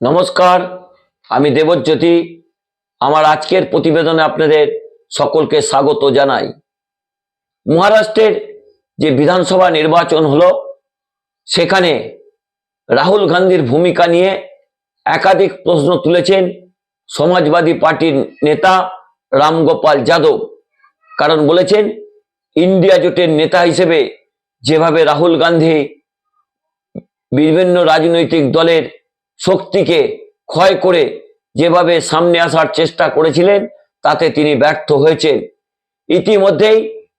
নমস্কার, আমি দেবজ্যোতি। আমার আজকের প্রতিবেদনে আপনাদের সকলকে স্বাগত জানাই। মহারাষ্ট্রের যে বিধানসভা নির্বাচন হলো, সেখানে রাহুল গান্ধীর ভূমিকা নিয়ে একাধিক প্রশ্ন তুলেছেন সমাজবাদী পার্টির নেতা রামগোপাল যাদব। কারণ বলেছেন, ইন্ডিয়া জোটের নেতা হিসেবে যেভাবে রাহুল গান্ধী বিভিন্ন রাজনৈতিক দলের শক্তিকে ক্ষয় করে যেভাবে সামনে আসার চেষ্টা করেছিলেন, তাতে তিনি ব্যর্থ হয়েছেন। ইতিমধ্যেই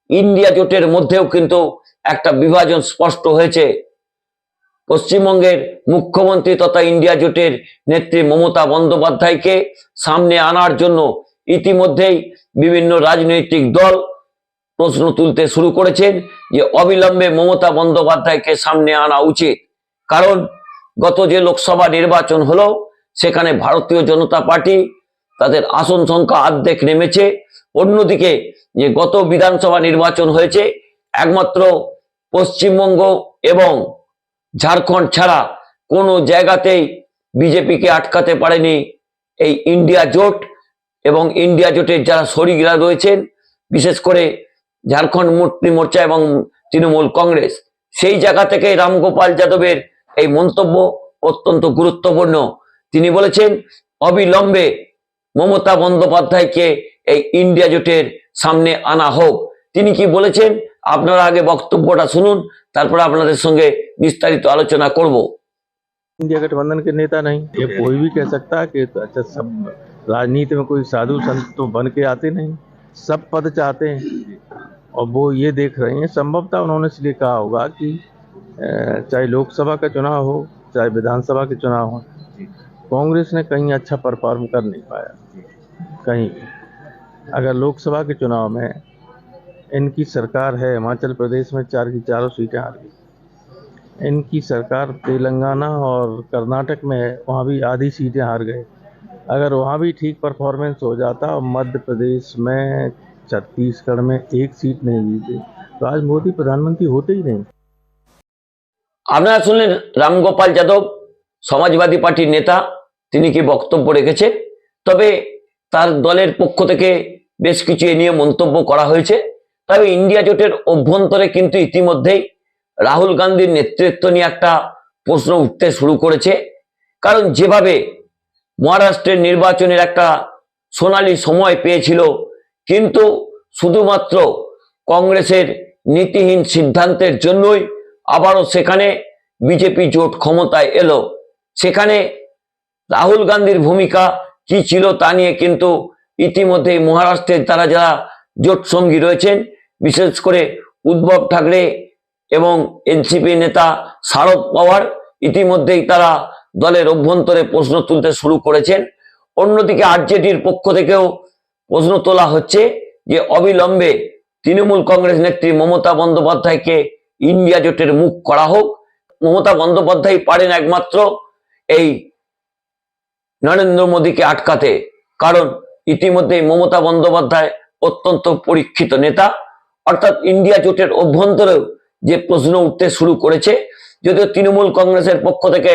ইন্ডিয়া জোটের মধ্যেও কিন্তু একটা বিভাজন স্পষ্ট হয়েছে। পশ্চিমবঙ্গের মুখ্যমন্ত্রী তথা ইন্ডিয়া জোটের নেত্রী মমতা বন্দ্যোপাধ্যায়কে সামনে আনার জন্য ইতিমধ্যেই বিভিন্ন রাজনৈতিক দল প্রশ্ন তুলতে শুরু করেছেন যে অবিলম্বে মমতা বন্দ্যোপাধ্যায়কে সামনে আনা উচিত। কারণ গত যে লোকসভা নির্বাচন হলো, সেখানে ভারতীয় জনতা পার্টি তাদের আসন সংখ্যা অর্ধেক নেমেছে। অন্যদিকে যে গত বিধানসভা নির্বাচন হয়েছে, একমাত্র পশ্চিমবঙ্গ এবং ঝাড়খণ্ড ছাড়া কোনো জায়গাতেই বিজেপিকে আটকাতে পারেনি এই ইন্ডিয়া জোট এবং ইন্ডিয়া জোটের যারা শরিকরা রয়েছেন, বিশেষ করে ঝাড়খণ্ড মুক্তি মোর্চা এবং তৃণমূল কংগ্রেস। সেই জায়গা থেকে রামগোপাল যাদবের এই মন্তব্য অত্যন্ত গুরুত্বপূর্ণ তিনি বলেছেন অবিলম্বে মমতা বন্দ্যোপাধ্যায়কে এই ইন্ডিয়া জোটের সামনে আনা হোক তিনি কি বলেছেন আপনারা আগে বক্তব্যটা শুনুন তারপর আপনাদের সঙ্গে বিস্তারিত আলোচনা করব इंडिया गठबंधन के नेता नहीं ये कोई भी कह सकता है कि अच्छा सब राजनीति में कोई साधु संत तो बन के आते नहीं सब पद चाहते हैं और वो ये देख रहे हैं संभवतः उन्होंने इसलिए कहा होगा कि अ, चाहे लोकसभा का चुनाव हो, चाहे विधानसभा के चुनाव हो, कांग्रेस ने कहीं अच्छा परफॉर्म कर नहीं पाया। कहीं। अगर लोकसभा के चुनाव में इनकी सरकार है, हिमाचल प्रदेश में चार की चारों सीटें हार गई। इनकी सरकार तेलंगाना और कर्नाटक में है, वहाँ भी आधी सीटें हार गए। अगर वहाँ भी ठीक परफॉर्मेंस हो जाता और मध्य प्रदेश में, छत्तीसगढ़ में एक सीट नहीं जीती। तो आज मोदी प्रधानमंत्री होते ही नहीं। আপনারা শুনলেন রামগোপাল যাদব, সমাজবাদী পার্টির নেতা, তিনি কি বক্তব্য রেখেছেন তবে তার দলের পক্ষ থেকে বেশ কিছু এ নিয়ে মন্তব্য করা হয়েছে। তবে ইন্ডিয়া জোটের অভ্যন্তরে কিন্তু ইতিমধ্যেই রাহুল গান্ধীর নেতৃত্ব নিয়ে একটা প্রশ্ন উঠতে শুরু করেছে। কারণ যেভাবে মহারাষ্ট্রের নির্বাচনের একটা সোনালি সময় পেয়েছিল, কিন্তু শুধুমাত্র কংগ্রেসের নীতিহীন সিদ্ধান্তের জন্যই আবারও সেখানে বিজেপি জোট ক্ষমতায় এলো। সেখানে রাহুল গান্ধীর ভূমিকা কি ছিল তা নিয়ে কিন্তু ইতিমধ্যে মহারাষ্ট্রের তারা যারা জোট সঙ্গী রয়েছেন, বিশেষ করে উদ্ধব ঠাকরে এবং এনসিপি নেতা শারদ পাওয়ার ইতিমধ্যেই তারা দলের অভ্যন্তরে প্রশ্ন তুলতে শুরু করেছেন। অন্যদিকে আরজেডির পক্ষ থেকেও প্রশ্ন তোলা হচ্ছে যে, অবিলম্বে তৃণমূল কংগ্রেস নেত্রী মমতা বন্দ্যোপাধ্যায়কে ইন্ডিয়া জোটের মুখ করা হোক, মমতা বন্দ্যোপাধ্যায় পারেন একমাত্র এই নরেন্দ্র মোদীকে আটকাতে। কারণ ইতিমধ্যে মমতা বন্দ্যোপাধ্যায় অত্যন্ত পরীক্ষিত নেতা। অর্থাৎ ইন্ডিয়া জোটের অভ্যন্তরেও যে প্রশ্ন উঠতে শুরু করেছে, যদিও তৃণমূল কংগ্রেসের পক্ষ থেকে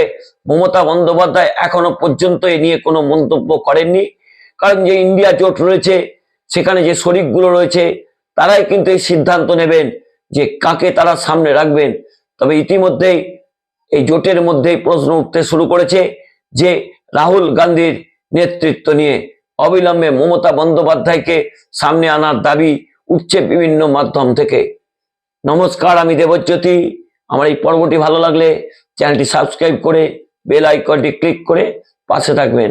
মমতা বন্দ্যোপাধ্যায় এখনও পর্যন্ত এ নিয়ে কোনো মন্তব্য করেননি। কারণ যে ইন্ডিয়া জোট রয়েছে, সেখানে যে শরিকগুলো রয়েছে, তারাই কিন্তু এই সিদ্ধান্ত নেবেন যে কাকে তারা সামনে রাখবেন। তবে ইতিমধ্যেই এই জোটের মধ্যেই প্রশ্ন উঠতে শুরু করেছে যে রাহুল গান্ধীর নেতৃত্ব নিয়ে অবিলম্বে মমতা বন্দ্যোপাধ্যায়কে সামনে আনার দাবি উঠছে বিভিন্ন মাধ্যম থেকে। নমস্কার, আমি দেবজ্যোতি। আমার এই পর্বটি ভালো লাগলে চ্যানেলটি সাবস্ক্রাইব করে বেল আইকনটি ক্লিক করে পাশে থাকবেন।